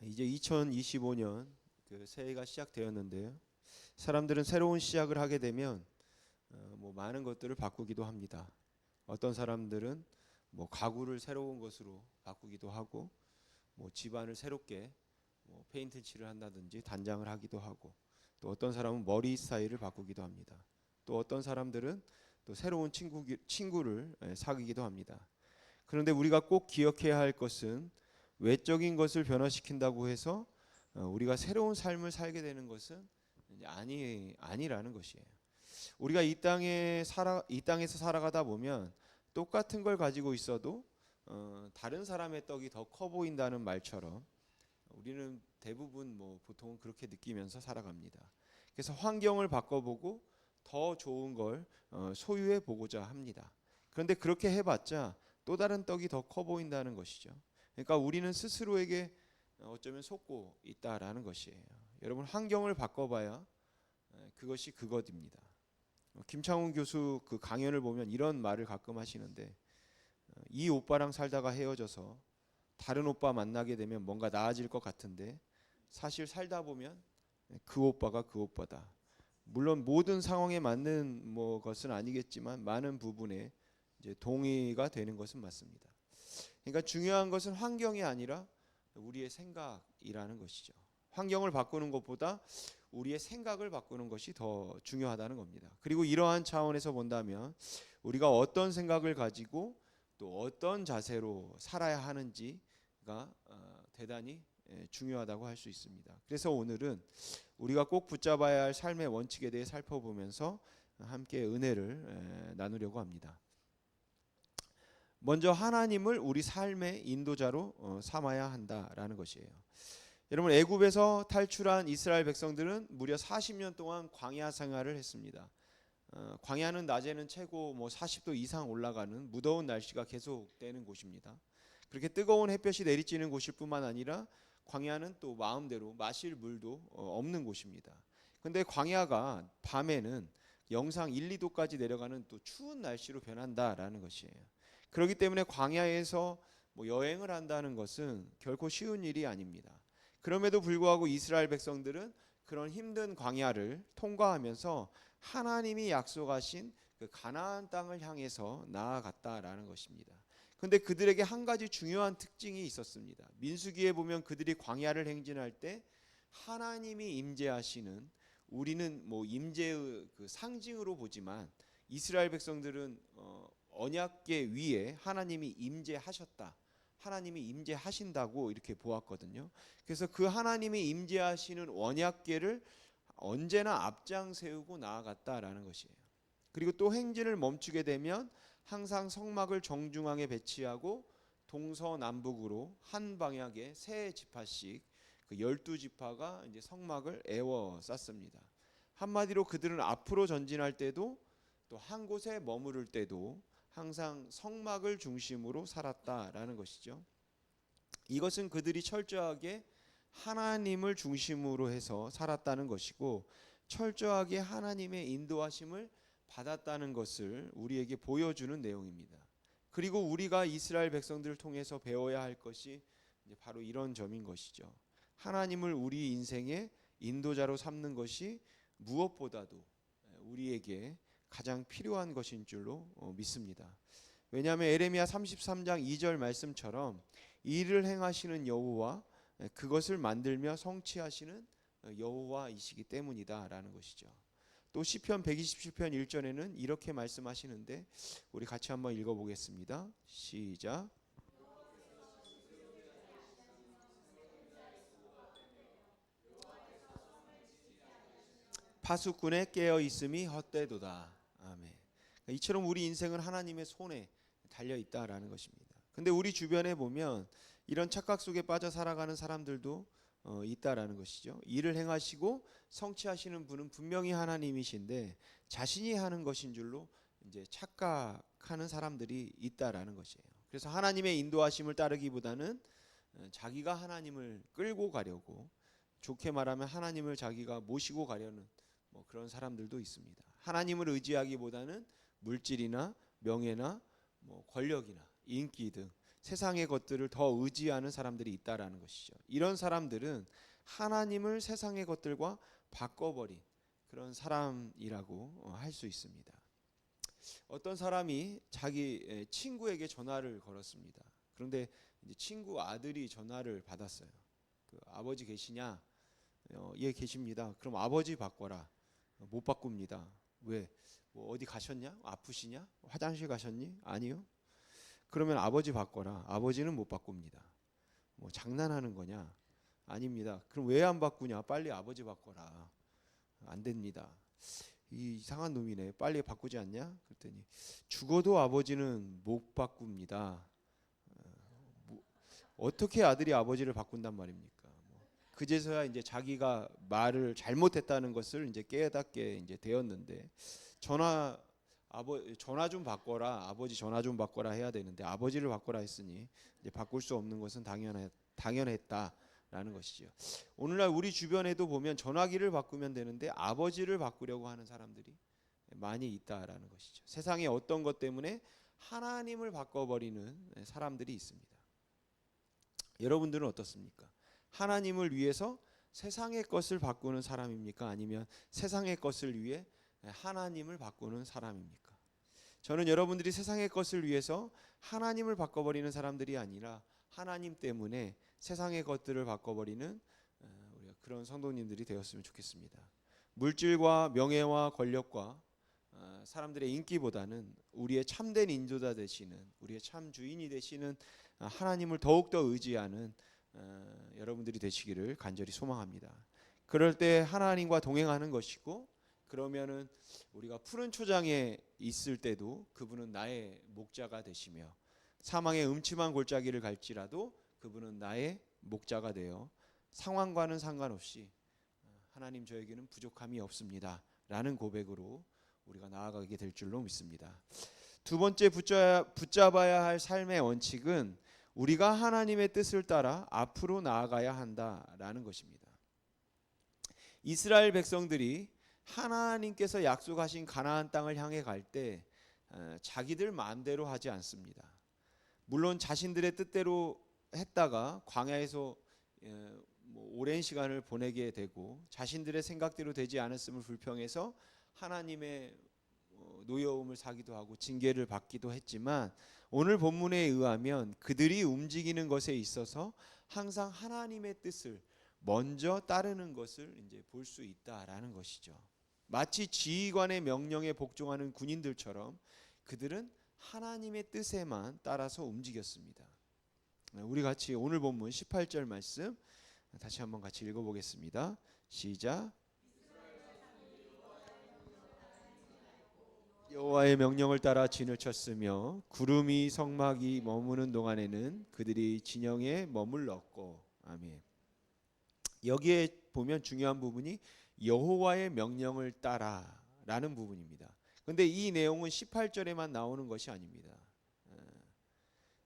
이제 2025년 그 새해가 시작되었는데요. 사람들은 새로운 시작을 하게 되면 어, 뭐 많은 것들을 바꾸기도 합니다. 어떤 사람들은 뭐 가구를 새로운 것으로 바꾸기도 하고 뭐 집안을 새롭게 뭐 페인트 칠을 한다든지 단장을 하기도 하고 또 어떤 사람은 머리 스타일을 바꾸기도 합니다. 또 어떤 사람들은 또 새로운 친구 친구를 예, 사귀기도 합니다. 그런데 우리가 꼭 기억해야 할 것은 외적인 것을 변화시킨다고 해서 어, 우리가 새로운 삶을 살게 되는 것은 아니 아니라는 것이에요. 우리가 이 땅에 살아 이 땅에서 살아가다 보면 똑같은 걸 가지고 있어도 어, 다른 사람의 떡이 더 커 보인다는 말처럼 우리는 대부분 뭐 보통은 그렇게 느끼면서 살아갑니다. 그래서 환경을 바꿔보고 더 좋은 걸 어, 소유해 보고자 합니다. 그런데 그렇게 해봤자 또 다른 떡이 더 커 보인다는 것이죠. 그러니까 우리는 스스로에게 어쩌면 속고 있다라는 것이에요. 여러분 환경을 바꿔봐야 에, 그것이 그것입니다. 어, 김창훈 교수 그 강연을 보면 이런 말을 가끔 하시는데 어, 이 오빠랑 살다가 헤어져서 다른 오빠 만나게 되면 뭔가 나아질 것 같은데 사실 살다 보면 그 오빠가 그 오빠다. 물론 모든 상황에 맞는 뭐 것은 아니겠지만 많은 부분에 이제 동의가 되는 것은 맞습니다. 그러니까 중요한 것은 환경이 아니라 우리의 생각이라는 것이죠. 환경을 바꾸는 것보다 우리의 생각을 바꾸는 것이 더 중요하다는 겁니다. 그리고 이러한 차원에서 본다면 우리가 어떤 생각을 가지고 또 어떤 자세로 살아야 하는지가 어, 대단히 예, 중요하다고 할 수 있습니다. 그래서 오늘은 우리가 꼭 붙잡아야 할 삶의 원칙에 대해 살펴보면서 함께 은혜를 예, 나누려고 합니다. 먼저 하나님을 우리 삶의 인도자로 어, 삼아야 한다라는 것이에요. 여러분 애굽에서 탈출한 이스라엘 백성들은 무려 40년 동안 광야 생활을 했습니다. 어, 광야는 낮에는 최고 뭐 40도 이상 올라가는 무더운 날씨가 계속되는 곳입니다. 그렇게 뜨거운 햇볕이 내리쬐는 곳일 뿐만 아니라 광야는 또 마음대로 마실 물도 어, 없는 곳입니다. 근데 광야가 밤에는 영상 1, 2도까지 내려가는 또 추운 날씨로 변한다라는 것이에요. 그렇기 때문에 광야에서 뭐 여행을 한다는 것은 결코 쉬운 일이 아닙니다. 그럼에도 불구하고 이스라엘 백성들은 그런 힘든 광야를 통과하면서 하나님이 약속하신 그 가나안 땅을 향해서 나아갔다라는 것입니다. 근데 그들에게 한 가지 중요한 특징이 있었습니다. 민수기에 보면 그들이 광야를 행진할 때 하나님이 임재하시는 우리는 뭐 임재의 그 상징으로 보지만 이스라엘 백성들은 어, 언약계 위에 하나님이 임재하셨다. 하나님이 임재하신다고 이렇게 보았거든요. 그래서 그 하나님이 임재하시는 언약계를 언제나 앞장 세우고 나아갔다라는 것이에요. 그리고 또 행진을 멈추게 되면 항상 성막을 정중앙에 배치하고 동서남북으로 한 방향에 세 지파씩 그 열두 지파가 이제 성막을 에워 쌌습니다. 한마디로 그들은 앞으로 전진할 때도 또 한 곳에 머무를 때도 항상 성막을 중심으로 살았다라는 것이죠. 이것은 그들이 철저하게 하나님을 중심으로 해서 살았다는 것이고 철저하게 하나님의 인도하심을 받았다는 것을 우리에게 보여주는 내용입니다. 그리고 우리가 이스라엘 백성들을 통해서 배워야 할 것이 바로 이런 점인 것이죠. 하나님을 우리 인생의 인도자로 삼는 것이 무엇보다도 우리에게 가장 필요한 것인 줄로 어, 믿습니다. 왜냐하면 에레미야 33장 2절 말씀처럼 일을 행하시는 여호와 그것을 만들며 성취하시는 여호와이시기 때문이다라는 것이죠. 또 시편 127편 1절에는 이렇게 말씀하시는데 우리 같이 한번 읽어 보겠습니다. 시작. 파수꾼에 깨어 있음이 헛되도다. 아멘. 이처럼 우리 인생은 하나님의 손에 달려 있다라는 것입니다. 근데 우리 주변에 보면 이런 착각 속에 빠져 살아가는 사람들도 어, 있다라는 것이죠. 일을 행하시고 성취하시는 분은 분명히 하나님이신데 자신이 하는 것인 줄로 이제 착각하는 사람들이 있다라는 것이에요. 그래서 하나님의 인도하심을 따르기보다는 어, 자기가 하나님을 끌고 가려고 좋게 말하면 하나님을 자기가 모시고 가려는 뭐 그런 사람들도 있습니다. 하나님을 의지하기보다는 물질이나 명예나 뭐 권력이나 인기 등 세상의 것들을 더 의지하는 사람들이 있다라는 것이죠. 이런 사람들은 하나님을 세상의 것들과 바꿔버린 그런 사람이라고 어, 할수 있습니다. 어떤 사람이 자기 에, 친구에게 전화를 걸었습니다. 그런데 친구 아들이 전화를 받았어요. 그 아버지 계시냐? 어, 예 계십니다. 그럼 아버지 바꿔라. 어, 못 바꿉니다. 왜? 뭐 어디 가셨냐? 아프시냐? 화장실 가셨니? 아니요. 그러면 아버지 바꿔라. 아버지는 못 바꿉니다. 뭐 장난하는 거냐? 아닙니다. 그럼 왜 안 바꾸냐? 빨리 아버지 바꿔라. 안 됩니다. 이 이상한 놈이네. 빨리 바꾸지 않냐? 그랬더니 죽어도 아버지는 못 바꿉니다. 어, 뭐, 어떻게 아들이 아버지를 바꾼단 말입니까? 뭐, 그제서야 이제 자기가 말을 잘못했다는 것을 이제 깨닫게 이제 되었는데 전화 아버 전화 좀 바꿔라 아버지 전화 좀 바꿔라 해야 되는데 아버지를 바꿔라 했으니 이제 바꿀 수 없는 것은 당연해 당연했다라는 것이죠. 오늘날 우리 주변에도 보면 전화기를 바꾸면 되는데 아버지를 바꾸려고 하는 사람들이 많이 있다라는 것이죠. 세상의 어떤 것 때문에 하나님을 바꿔버리는 사람들이 있습니다. 여러분들은 어떻습니까? 하나님을 위해서 세상의 것을 바꾸는 사람입니까? 아니면 세상의 것을 위해 하나님을 바꾸는 사람입니까? 저는 여러분들이 세상의 것을 위해서 하나님을 바꿔버리는 사람들이 아니라 하나님 때문에 세상의 것들을 바꿔버리는 어, 우리가 그런 성도님들이 되었으면 좋겠습니다. 물질과 명예와 권력과 어, 사람들의 인기보다는 우리의 참된 인도자 되시는 우리의 참 주인이 되시는 어, 하나님을 더욱더 의지하는 여러분들이 되시기를 간절히 소망합니다. 그럴 때 하나님과 동행하는 것이고 그러면은 우리가 푸른 초장에 있을 때도 그분은 나의 목자가 되시며 사망의 음침한 골짜기를 갈지라도 그분은 나의 목자가 되어 상황과는 상관없이 하나님 저에게는 부족함이 없습니다 라는 고백으로 우리가 나아가게 될 줄로 믿습니다. 두 번째 붙잡아야 할 삶의 원칙은 우리가 하나님의 뜻을 따라 앞으로 나아가야 한다라는 것입니다. 이스라엘 백성들이 하나님께서 약속하신 가나안 땅을 향해 갈때 어, 자기들 마음대로 하지 않습니다. 물론 자신들의 뜻대로 했다가 광야에서 어, 뭐 오랜 시간을 보내게 되고 자신들의 생각대로 되지 않았음을 불평해서 하나님의 어, 노여움을 사기도 하고 징계를 받기도 했지만 오늘 본문에 의하면 그들이 움직이는 것에 있어서 항상 하나님의 뜻을 먼저 따르는 것을 이제 볼 수 있다라는 것이죠. 마치 지휘관의 명령에 복종하는 군인들처럼 그들은 하나님의 뜻에만 따라서 움직였습니다. 우리 같이 오늘 본문 18절 말씀 다시 한번 같이 읽어보겠습니다. 시작. 여호와의 명령을 따라 진을 쳤으며 구름이 성막이 머무는 동안에는 그들이 진영에 머물렀고 아멘. 여기에 보면 중요한 부분이 여호와의 명령을 따라라는 부분입니다. 근데 이 내용은 18절에만 나오는 것이 아닙니다.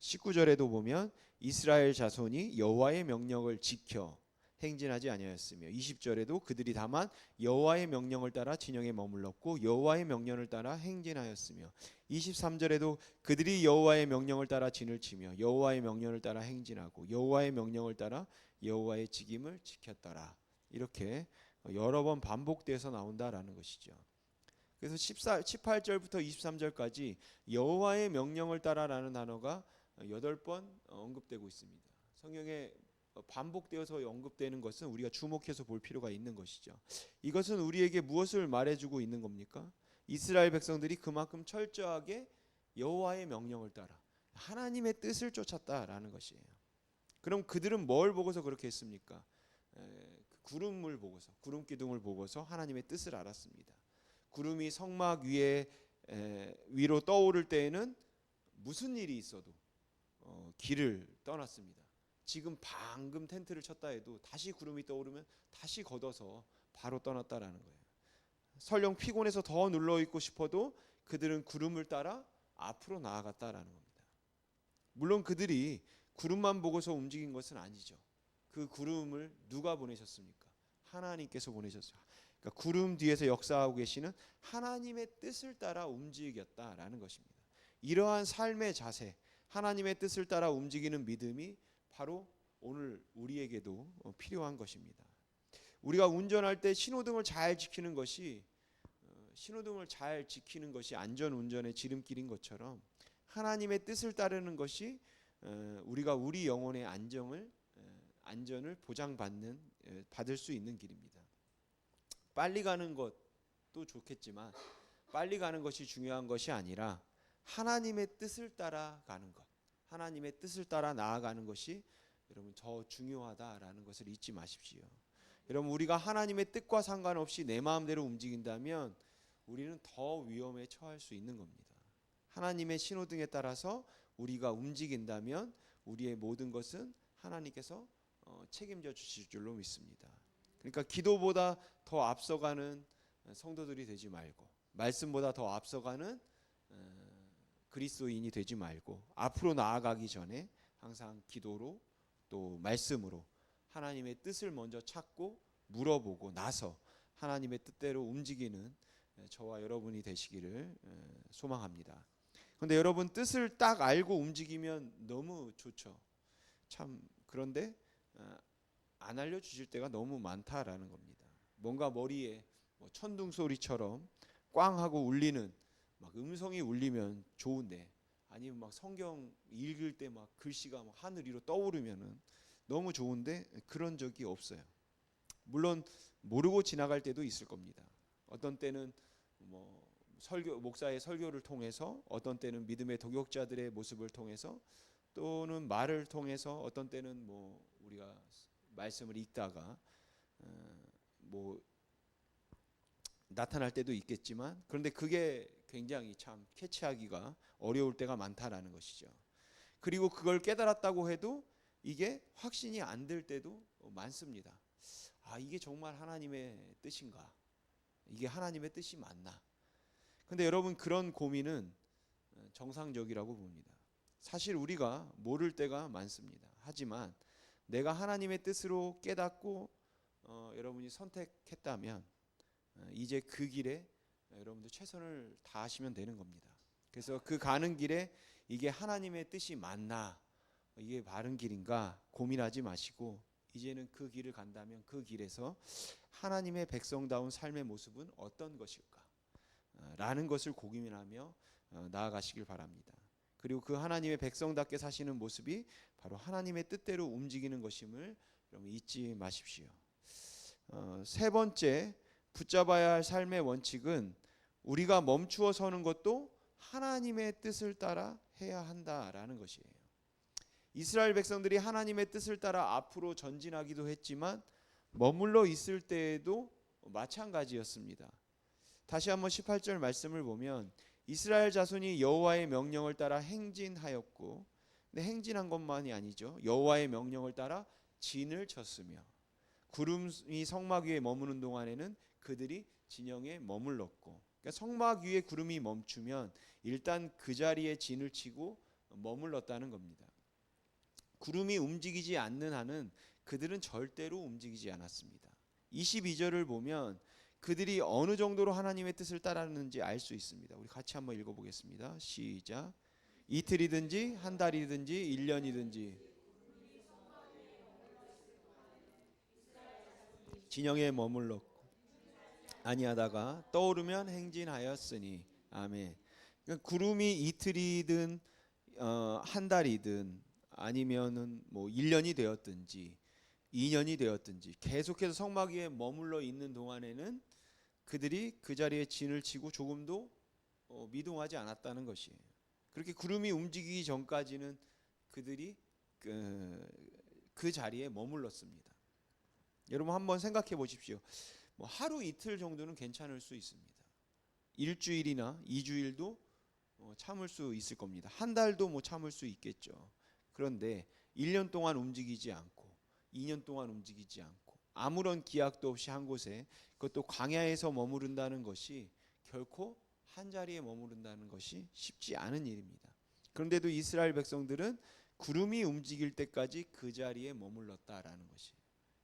19절에도 보면 이스라엘 자손이 여호와의 명령을 지켜 행진하지 아니하였으며 20절에도 그들이 다만 여호와의 명령을 따라 진영에 머물렀고 여호와의 명령을 따라 행진하였으며 23절에도 그들이 여호와의 명령을 따라 진을 치며 여호와의 명령을 따라 행진하고 여호와의 명령을 따라 여호와의 직임을 지켰더라. 이렇게 여러 번 반복돼서 나온다라는 것이죠. 그래서 14, 18절부터 23절까지 여호와의 명령을 따라라는 단어가 여덟 번 언급되고 있습니다. 성경에 반복되어서 언급되는 것은 우리가 주목해서 볼 필요가 있는 것이죠. 이것은 우리에게 무엇을 말해주고 있는 겁니까? 이스라엘 백성들이 그만큼 철저하게 여호와의 명령을 따라 하나님의 뜻을 쫓았다라는 것이에요. 그럼 그들은 뭘 보고서 그렇게 했습니까? 그 구름을 보고서 구름 기둥을 보고서 하나님의 뜻을 알았습니다. 구름이 성막 위에 위로 떠오를 때에는 무슨 일이 있어도 어, 길을 떠났습니다. 지금 방금 텐트를 쳤다 해도 다시 구름이 떠오르면 다시 걷어서 바로 떠났다라는 거예요. 설령 피곤해서 더 눌러 있고 싶어도 그들은 구름을 따라 앞으로 나아갔다라는 겁니다. 물론 그들이 구름만 보고서 움직인 것은 아니죠. 그 구름을 누가 보내셨습니까? 하나님께서 보내셨어요. 그러니까 구름 뒤에서 역사하고 계시는 하나님의 뜻을 따라 움직였다라는 것입니다. 이러한 삶의 자세, 하나님의 뜻을 따라 움직이는 믿음이 바로 오늘 우리에게도 어, 필요한 것입니다. 우리가 운전할 때 신호등을 잘 지키는 것이 어, 신호등을 잘 지키는 것이 안전 운전의 지름길인 것처럼 하나님의 뜻을 따르는 것이 어, 우리가 우리 영혼의 안정을 어, 안전을 보장받는 에, 받을 수 있는 길입니다. 빨리 가는 것도 좋겠지만 빨리 가는 것이 중요한 것이 아니라 하나님의 뜻을 따라 가는 것, 하나님의 뜻을 따라 나아가는 것이 여러분 더 중요하다라는 것을 잊지 마십시오. 여러분 우리가 하나님의 뜻과 상관없이 내 마음대로 움직인다면 우리는 더 위험에 처할 수 있는 겁니다. 하나님의 신호등에 따라서 우리가 움직인다면 우리의 모든 것은 하나님께서 어, 책임져 주실 줄로 믿습니다. 그러니까 기도보다 더 앞서가는 성도들이 되지 말고 말씀보다 더 앞서가는 어, 그리스도인이 되지 말고 앞으로 나아가기 전에 항상 기도로 또 말씀으로 하나님의 뜻을 먼저 찾고 물어보고 나서 하나님의 뜻대로 움직이는 저와 여러분이 되시기를 어, 소망합니다. 근데 여러분 뜻을 딱 알고 움직이면 너무 좋죠. 참 그런데 어, 안 알려 주실 때가 너무 많다라는 겁니다. 뭔가 머리에 뭐 천둥 소리처럼 꽝 하고 울리는 막 음성이 울리면 좋은데 아니면 막 성경 읽을 때 막 글씨가 막 하늘 위로 떠오르면은 너무 좋은데 그런 적이 없어요. 물론 모르고 지나갈 때도 있을 겁니다. 어떤 때는 뭐 설교 목사의 설교를 통해서 어떤 때는 믿음의 도격자들의 모습을 통해서 또는 말을 통해서 어떤 때는 뭐 우리가 말씀을 읽다가 어, 뭐 나타날 때도 있겠지만 그런데 그게 굉장히 참 캐치하기가 어려울 때가 많다라는 것이죠. 그리고 그걸 깨달았다고 해도 이게 확신이 안 될 때도 많습니다. 아, 이게 정말 하나님의 뜻인가? 이게 하나님의 뜻이 맞나? 근데 여러분 그런 고민은 정상적이라고 봅니다. 사실 우리가 모를 때가 많습니다. 하지만 내가 하나님의 뜻으로 깨닫고 어, 여러분이 선택했다면 어, 이제 그 길에 여러분들 최선을 다하시면 되는 겁니다. 그래서 그 가는 길에 이게 하나님의 뜻이 맞나 이게 바른 길인가 고민하지 마시고 이제는 그 길을 간다면 그 길에서 하나님의 백성다운 삶의 모습은 어떤 것일까 어, 라는 것을 고민하며 어, 나아가시길 바랍니다. 그리고 그 하나님의 백성답게 사시는 모습이 바로 하나님의 뜻대로 움직이는 것임을 여러분 잊지 마십시오. 어, 세 번째 붙잡아야 할 삶의 원칙은 우리가 멈추어 서는 것도 하나님의 뜻을 따라 해야 한다라는 것이에요. 이스라엘 백성들이 하나님의 뜻을 따라 앞으로 전진하기도 했지만 머물러 있을 때에도 마찬가지였습니다. 다시 한번 18절 말씀을 보면 이스라엘 자손이 여호와의 명령을 따라 행진하였고 근데 행진한 것만이 아니죠. 여호와의 명령을 따라 진을 쳤으며 구름이 성막 위에 머무는 동안에는 그들이 진영에 머물렀고 그러니까 성막 위에 구름이 멈추면 일단 그 자리에 진을 치고 머물렀다는 겁니다. 구름이 움직이지 않는 한은 그들은 절대로 움직이지 않았습니다. 22절을 보면 그들이 어느 정도로 하나님의 뜻을 따랐는지 알 수 있습니다. 우리 같이 한번 읽어보겠습니다. 시작. 이틀이든지 한 달이든지 1년이든지 진영에 머물렀고 아니하다가 떠오르면 행진하였으니 아멘. 그러니까 구름이 이틀이든 어, 한 달이든 아니면은 뭐 1년이 되었든지 2년이 되었든지 계속해서 성막 위에 머물러 있는 동안에는 그들이 그 자리에 진을 치고 조금도 어, 미동하지 않았다는 것이에요. 그렇게 구름이 움직이기 전까지는 그들이 그, 그 자리에 머물렀습니다. 여러분 한번 생각해 보십시오. 뭐 하루 이틀 정도는 괜찮을 수 있습니다. 일주일이나 이주일도 어, 참을 수 있을 겁니다. 한 달도 뭐 참을 수 있겠죠. 그런데 1년 동안 움직이지 않고 2년 동안 움직이지 않고 아무런 기약도 없이 한 곳에 그것도 광야에서 머무른다는 것이 결코 한 자리에 머무른다는 것이 쉽지 않은 일입니다. 그런데도 이스라엘 백성들은 구름이 움직일 때까지 그 자리에 머물렀다라는 것이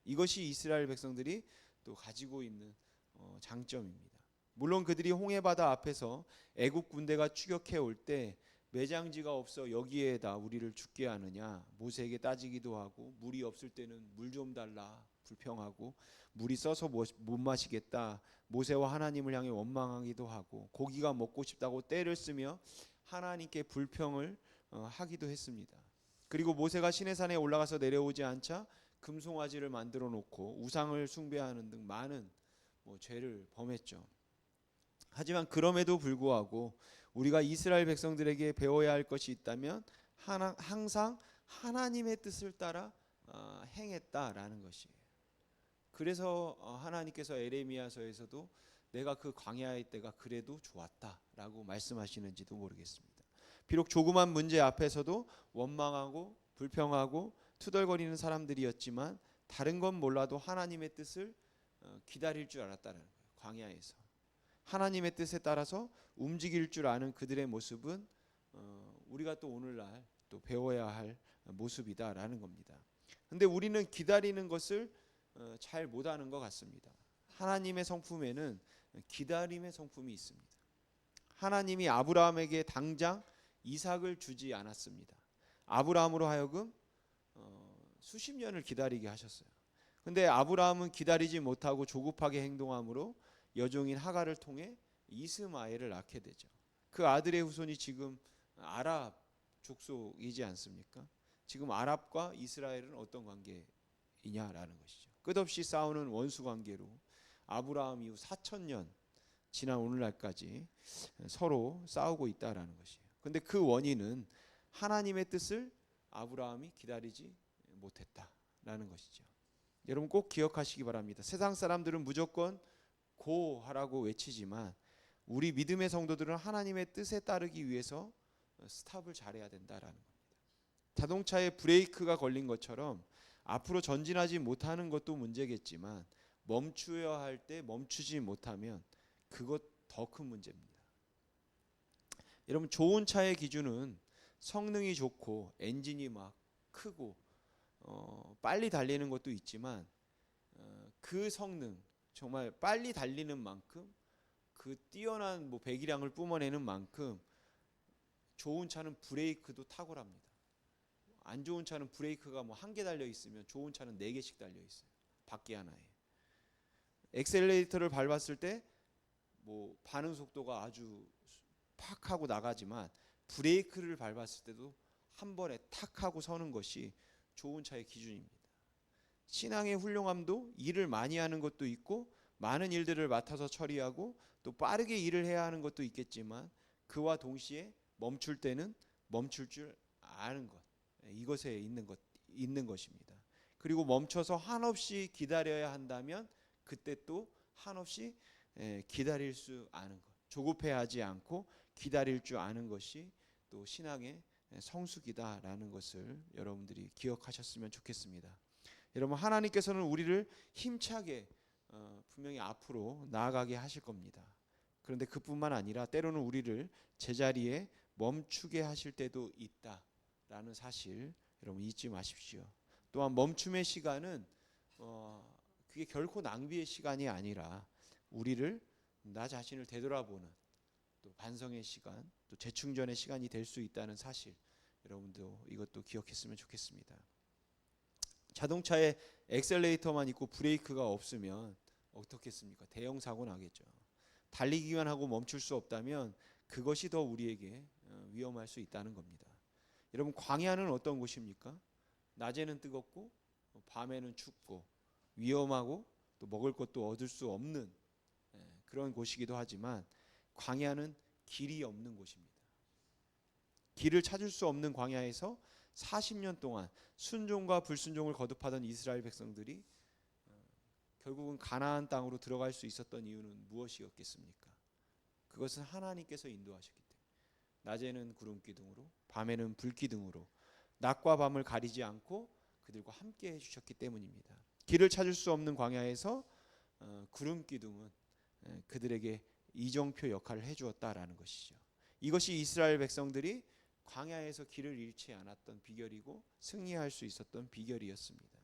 이것이 이스라엘 백성들이 또 가지고 있는 어, 장점입니다. 물론 그들이 홍해 바다 앞에서 애국 군대가 추격해 올 때 매장지가 없어 여기에다 우리를 죽게 하느냐 모세에게 따지기도 하고 물이 없을 때는 물 좀 달라 불평하고 물이 써서 못못 마시겠다 모세와 하나님을 향해 원망하기도 하고 고기가 먹고 싶다고 때를 쓰며 하나님께 불평을 어, 하기도 했습니다. 그리고 모세가 시내산에 올라가서 내려오지 않자 금송아지를 만들어 놓고 우상을 숭배하는 등 많은 뭐 죄를 범했죠. 하지만 그럼에도 불구하고 우리가 이스라엘 백성들에게 배워야 할 것이 있다면 하나, 항상 하나님의 뜻을 따라 어, 행했다라는 것이에요. 그래서 어, 하나님께서 에레미야서에서도 내가 그 광야의 때가 그래도 좋았다라고 말씀하시는지도 모르겠습니다. 비록 조그만 문제 앞에서도 원망하고 불평하고 투덜거리는 사람들이었지만 다른 건 몰라도 하나님의 뜻을 어, 기다릴 줄 알았다는 거예요. 광야에서 하나님의 뜻에 따라서 움직일 줄 아는 그들의 모습은 어, 우리가 또 오늘날 또 배워야 할 모습이다라는 겁니다. 근데 우리는 기다리는 것을 어, 잘 못하는 것 같습니다. 하나님의 성품에는 기다림의 성품이 있습니다. 하나님이 아브라함에게 당장 이삭을 주지 않았습니다. 아브라함으로 하여금 어, 수십 년을 기다리게 하셨어요. 근데 아브라함은 기다리지 못하고 조급하게 행동함으로 여종인 하가를 통해 이스마엘을 낳게 되죠. 그 아들의 후손이 지금 아랍 족속이지 않습니까? 지금 아랍과 이스라엘은 어떤 관계이냐라는 것이죠. 끝없이 싸우는 원수 관계로 아브라함 이후 4천 년 지난 오늘날까지 서로 싸우고 있다라는 것이에요. 근데 그 원인은 하나님의 뜻을 아브라함이 기다리지 못했다라는 것이죠. 여러분 꼭 기억하시기 바랍니다. 세상 사람들은 무조건 고하라고 외치지만 우리 믿음의 성도들은 하나님의 뜻에 따르기 위해서 스탑을 잘해야 된다라는 겁니다. 자동차에 브레이크가 걸린 것처럼 앞으로 전진하지 못하는 것도 문제겠지만 멈추어야 할 때 멈추지 못하면 그것 더 큰 문제입니다. 여러분 좋은 차의 기준은 성능이 좋고 엔진이 막 크고 어, 빨리 달리는 것도 있지만 어, 그 성능 정말 빨리 달리는 만큼 그 뛰어난 뭐 배기량을 뿜어내는 만큼 좋은 차는 브레이크도 탁월합니다. 안 좋은 차는 브레이크가 뭐 한 개 달려 있으면 좋은 차는 네 개씩 달려 있어요. 바퀴 하나에. 엑셀레이터를 밟았을 때 뭐 반응 속도가 아주 팍 하고 나가지만 브레이크를 밟았을 때도 한 번에 탁 하고 서는 것이 좋은 차의 기준입니다. 신앙의 훌륭함도 일을 많이 하는 것도 있고 많은 일들을 맡아서 처리하고 또 빠르게 일을 해야 하는 것도 있겠지만 그와 동시에 멈출 때는 멈출 줄 아는 것 이것에 있는 것 있는 것입니다. 그리고 멈춰서 한없이 기다려야 한다면 그때 또 한없이 예, 기다릴 수 아는 것 조급해하지 않고 기다릴 줄 아는 것이 또 신앙의 성숙이다라는 것을 여러분들이 기억하셨으면 좋겠습니다. 여러분 하나님께서는 우리를 힘차게 어, 분명히 앞으로 나아가게 하실 겁니다. 그런데 그뿐만 아니라 때로는 우리를 제자리에 멈추게 하실 때도 있다라는 사실 여러분 잊지 마십시오. 또한 멈춤의 시간은 어, 그게 결코 낭비의 시간이 아니라 우리를 나 자신을 되돌아보는 또 반성의 시간, 또 재충전의 시간이 될 수 있다는 사실 여러분도 이것도 기억했으면 좋겠습니다. 자동차에 엑셀레이터만 있고 브레이크가 없으면 어떻겠습니까? 대형 사고 나겠죠. 달리기만 하고 멈출 수 없다면 그것이 더 우리에게 어, 위험할 수 있다는 겁니다. 여러분 광야는 어떤 곳입니까? 낮에는 뜨겁고 밤에는 춥고 위험하고 또 먹을 것도 얻을 수 없는 예, 그런 곳이기도 하지만 광야는 길이 없는 곳입니다. 길을 찾을 수 없는 광야에서 40년 동안 순종과 불순종을 거듭하던 이스라엘 백성들이 어, 결국은 가나안 땅으로 들어갈 수 있었던 이유는 무엇이었겠습니까? 그것은 하나님께서 인도하셨기 때문에 낮에는 구름 기둥으로 밤에는 불 기둥으로 낮과 밤을 가리지 않고 그들과 함께 해 주셨기 때문입니다. 길을 찾을 수 없는 광야에서 어, 구름 기둥은 에, 그들에게 이정표 역할을 해주었다라는 것이죠. 이것이 이스라엘 백성들이 광야에서 길을 잃지 않았던 비결이고 승리할 수 있었던 비결이었습니다.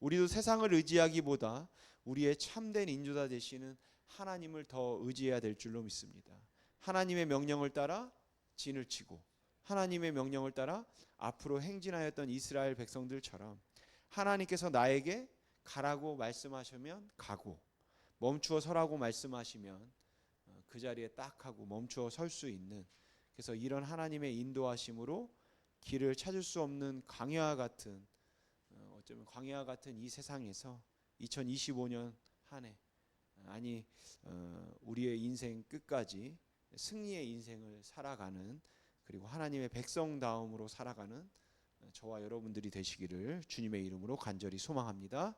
우리도 세상을 의지하기보다 우리의 참된 인조다 되시는 하나님을 더 의지해야 될 줄로 믿습니다. 하나님의 명령을 따라 진을 치고 하나님의 명령을 따라 앞으로 행진하였던 이스라엘 백성들처럼 하나님께서 나에게 가라고 말씀하시면 가고 멈추어 서라고 말씀하시면 어, 그 자리에 딱 하고 멈추어 설 수 있는 그래서 이런 하나님의 인도하심으로 길을 찾을 수 없는 광야와 같은 어, 어쩌면 광야와 같은 이 세상에서 2025년 한 해 아니 어, 우리의 인생 끝까지 승리의 인생을 살아가는 그리고 하나님의 백성다움으로 살아가는 저와 여러분들이 되시기를 주님의 이름으로 간절히 소망합니다.